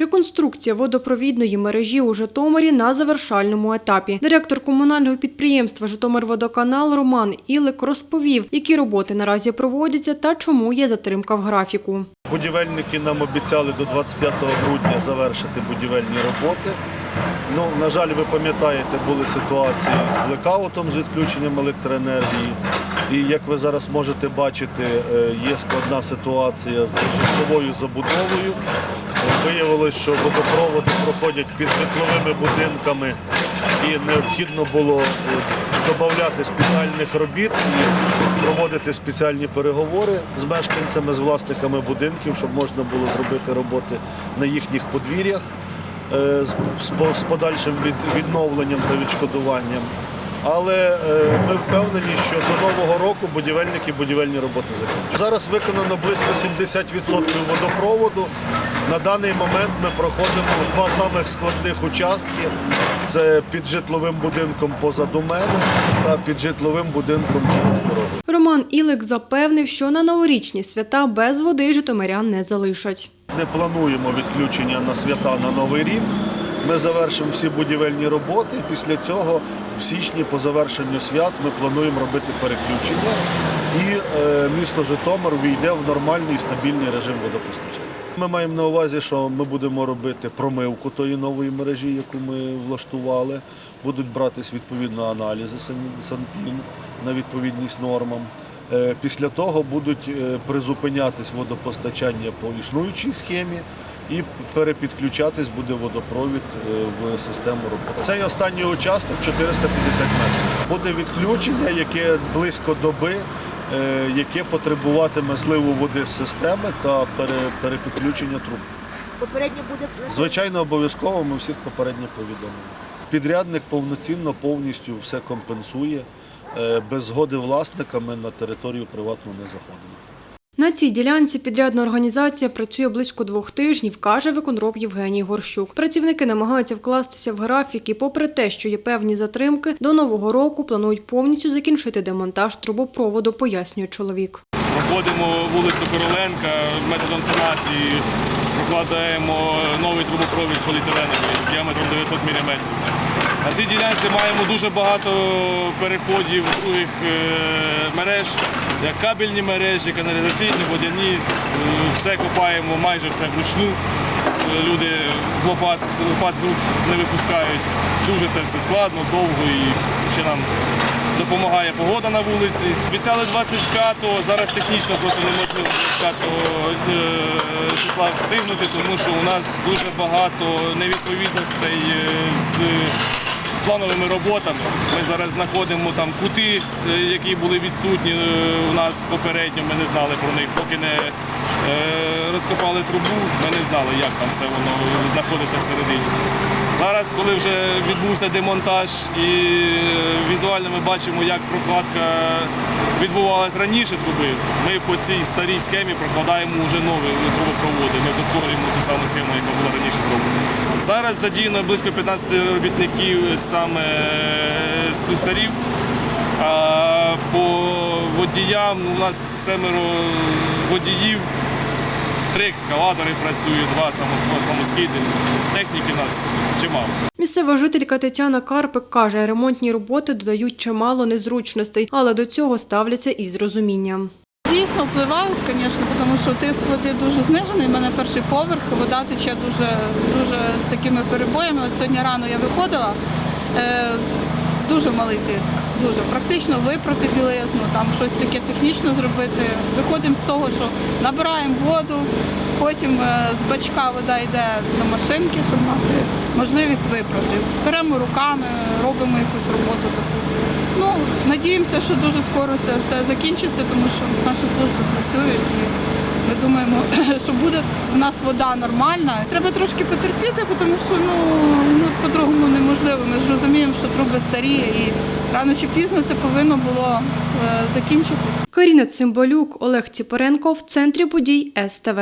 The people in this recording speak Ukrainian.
Реконструкція водопровідної мережі у Житомирі на завершальному етапі. Директор комунального підприємства Житомирводоканал Роман Ілик розповів, які роботи наразі проводяться та чому є затримка в графіку. Будівельники нам обіцяли до 25 грудня завершити будівельні роботи. Ну, на жаль, ви пам'ятаєте, були ситуації з блекаутом, з відключенням електроенергії. І як ви зараз можете бачити, е, є складна ситуація з житловою забудовою. Виявилось, що водопроводи проходять під житловими будинками і необхідно було е, додати спеціальних робіт і проводити спеціальні переговори з мешканцями, з власниками будинків, щоб можна було зробити роботи на їхніх подвір'ях з, з по- з подальшим від, відновленням та відшкодуванням. Але е, ми впевнені, що до нового року будівельники будівельні роботи закінчать. Зараз виконано близько 70% водопроводу. На даний момент ми проходимо два самих складних участки. Це під житловим будинком позаду мене та під житловим будинком через дорогу. Роман Ілик запевнив, що на новорічні свята без води житомирян не залишать. Не плануємо відключення на свята на Новий рік. Ми завершимо всі будівельні роботи. Після цього в січні по завершенню свят ми плануємо робити переключення. І е, місто Житомир війде в нормальний стабільний режим водопостачання. Ми маємо на увазі, що ми будемо робити промивку тої нової мережі, яку ми влаштували. Будуть братись відповідно аналізи сан- санпін на відповідність нормам. Е, Після того будуть е, призупинятись водопостачання по існуючій схемі і перепідключатись буде водопровід е, в систему роботи. Цей останній участок 450 метрів. Буде відключення, яке близько доби, е, яке потребуватиме зливу води з системи та перепідключення труб. Попередньо буде Звичайно, обов'язково ми всіх попередньо повідомимо. Підрядник повноцінно повністю все компенсує. Е, Без згоди власника ми на територію приватну не заходимо. На цій ділянці підрядна організація працює близько двох тижнів, каже виконроб Євгеній Горщук. Працівники намагаються вкластися в графік і, попри те, що є певні затримки, до нового року планують повністю закінчити демонтаж трубопроводу, пояснює чоловік. Проходимо вулицю Короленка методом санації, прокладаємо новий трубопровід поліетиленовий діаметром 900 мм. На цій ділянці маємо дуже багато переходів других е, мереж, як кабельні мережі, каналізаційні, водяні. Е, Все копаємо майже все вручну. Е, Люди з лопат, лопат з рук не випускають. Дуже це все складно, довго і ще нам допомагає погода на вулиці. Обіцяли 25-го, зараз технічно просто неможливо 25-го е, числа встигнути, тому що у нас дуже багато невідповідностей е, з плановими роботами. Ми зараз знаходимо там кути, е, які були відсутні у нас попередньо, ми не знали про них, поки не розкопали трубу, ми не знали, як там все воно знаходиться всередині. Зараз, коли вже відбувся демонтаж і е, візуально ми бачимо, як прокладка відбувалась раніше труби, ми по цій старій схемі прокладаємо вже нові трубопроводи. Ми повторюємо цю саму схему, яка була раніше зроблена. Зараз задіяно близько 15 робітників саме е, слюсарів. По водіям у нас семеро водіїв. Три екскаватори працюють, два самос- самоскиди. Техніки у нас чимало. Місцева жителька Тетяна Карпик каже, ремонтні роботи додають чимало незручностей, але до цього ставляться із розумінням. Дійсно впливають, звісно, тому що тиск води дуже знижений. У мене перший поверх, вода тече дуже, дуже з такими перебоями. От сьогодні рано я виходила. Дуже малий тиск, дуже практично випрати білизну, там щось таке технічно зробити. Виходимо з того, що набираємо воду, потім е, з бачка вода йде до машинки, щоб мати можливість випрати. Беремо руками, робимо якусь роботу таку. Ну, надіємося, що дуже скоро це все закінчиться, тому що наші служби працюють і ми думаємо, що буде в нас вода нормальна. Треба трошки потерпіти, тому що ну, ну по-другому неможливо. Ми ж розуміємо, що труби старі і рано чи пізно це повинно було е, закінчитись. Каріна Цимбалюк, Олег Ціпоренко в центрі подій СТВ.